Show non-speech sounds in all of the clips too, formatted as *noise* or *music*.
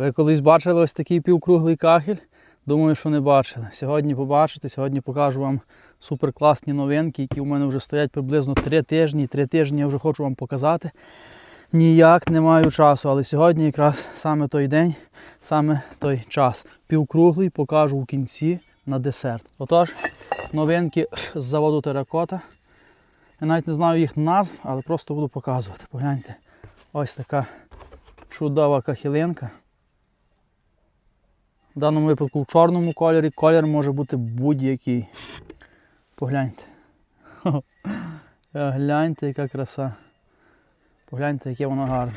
Ви колись бачили ось такий півкруглий кахель? Думаю, що не бачили. Сьогодні побачите, сьогодні покажу вам суперкласні новинки, які у мене вже стоять приблизно 3 тижні. Три тижні я вже хочу вам показати. Ніяк не маю часу, але сьогодні якраз саме той день, саме той час. Півкруглий покажу в кінці на десерт. Отож, новинки з заводу Теракота. Я навіть не знаю їх назв, але просто буду показувати. Погляньте, ось така чудова кахілинка. В даному випадку в чорному кольорі. Колір може бути будь-який. Погляньте. *laughs* Е, Гляньте, яка краса. Погляньте, яке воно гарне.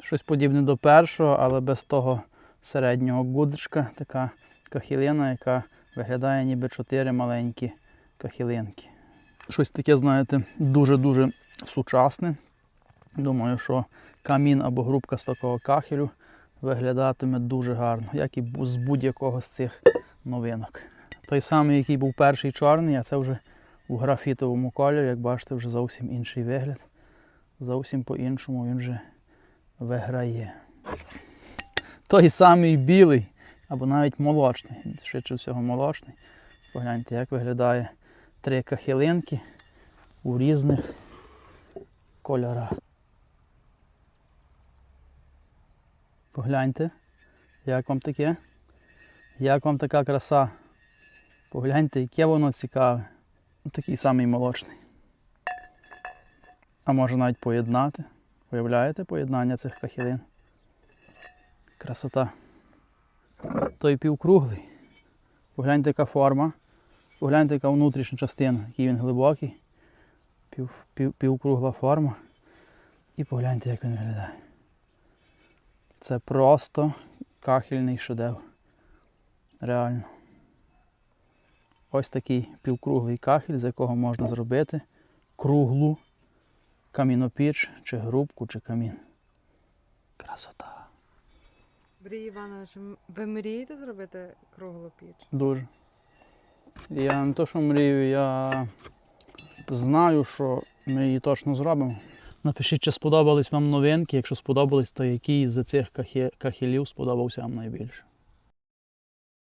Щось подібне до першого, але без того середнього гудзичка. Така кахілина, яка виглядає ніби чотири маленькі кахілинки. Щось таке, знаєте, дуже-дуже сучасне. Думаю, що камін або грубка з такого кахелю виглядатиме дуже гарно, як і з будь-якого з цих новинок. Той самий, який був перший чорний, а це вже у графітовому кольорі, як бачите, вже зовсім інший вигляд. Зовсім по-іншому він вже виграє. Той самий білий, або навіть молочний, швидше всього молочний. Погляньте, як виглядає три кахилинки у різних кольорах. Погляньте, як вам таке? Як вам така краса? Погляньте, яке воно цікаве. Такий самий молочний. А може навіть поєднати. Уявляєте поєднання цих кахілин? Красота. Той півкруглий. Погляньте, яка форма. Погляньте, яка внутрішня частина, який він глибокий. Пів, пів, півкругла форма. І погляньте, як він виглядає. Це просто кахельний шедевр. Реально. Ось такий півкруглий кахель, з якого можна зробити круглу камінопіч, чи грубку, чи камін. Красота. Брій Іванович, ви мрієте зробити круглу піч? Дуже. Я не то, що мрію, я знаю, що ми її точно зробимо. Напишіть, чи сподобались вам новинки. Якщо сподобались, то який з цих кахі- кахелів сподобався вам найбільше.